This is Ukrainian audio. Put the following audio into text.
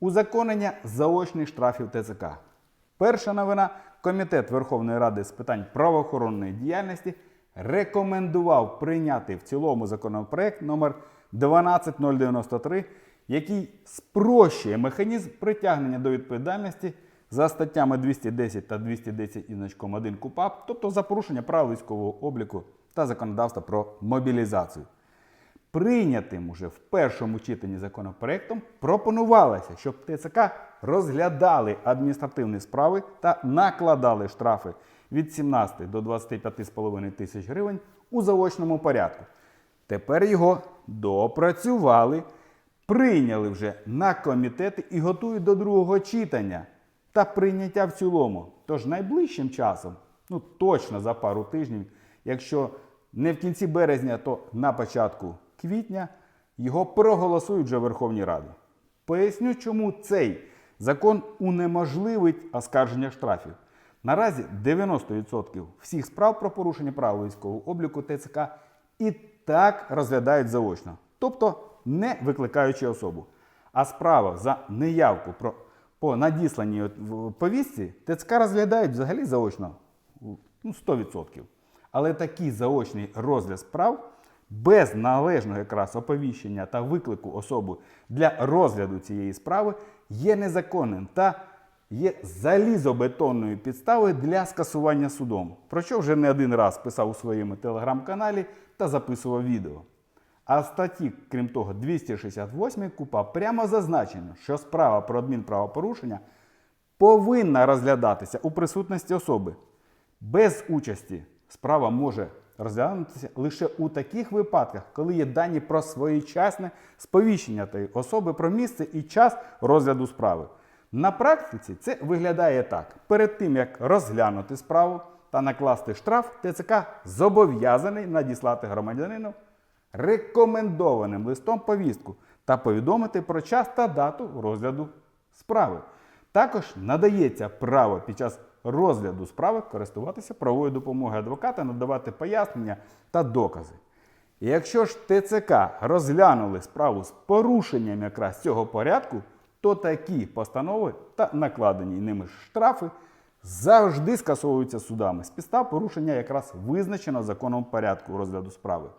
Узаконення заочних штрафів ТЦК. Перша новина. Комітет Верховної Ради з питань правоохоронної діяльності рекомендував прийняти в цілому законопроект номер 12093, який спрощує механізм притягнення до відповідальності за статтями 210 та 210 і значком 1 КУПАП, тобто за порушення прав військового обліку та законодавства про мобілізацію. Прийнятим уже в першому читанні законопроектом пропонувалося, щоб ТЦК розглядали адміністративні справи та накладали штрафи від 17 до 25,5 тисяч гривень у заочному порядку. Тепер його допрацювали, прийняли вже на комітети і готують до другого читання та прийняття в цілому. Тож найближчим часом, ну точно за пару тижнів, якщо не в кінці березня, то на початку квітня його проголосують вже в Верховній Раді. Поясню, чому цей закон унеможливить оскарження штрафів. Наразі 90% всіх справ про порушення прав військового обліку ТЦК і так розглядають заочно, тобто не викликаючи особу. А справа за неявку про, по надісланій повістці ТЦК розглядають взагалі заочно ну, 100%. Але такий заочний розгляд справ без належного якраз оповіщення та виклику особи для розгляду цієї справи є незаконним та є залізобетонною підставою для скасування судом, про що вже не один раз писав у своєму телеграм-каналі та записував відео. А в статті, крім того, 268 КУПА прямо зазначено, що справа про адмінправопорушення повинна розглядатися у присутності особи. Без участі справа може розглянутися лише у таких випадках, коли є дані про своєчасне сповіщення тієї особи про місце і час розгляду справи. На практиці це виглядає так: перед тим як розглянути справу та накласти штраф, ТЦК зобов'язаний надіслати громадянину рекомендованим листом повістку та повідомити про час та дату розгляду справи. Також надається право під час розгляду справи користуватися правовою допомогою адвоката, надавати пояснення та докази. І якщо ж ТЦК розглянули справу з порушенням якраз цього порядку, то такі постанови та накладені ними штрафи завжди скасовуються судами з підстав порушення якраз визначеного законом порядку розгляду справи.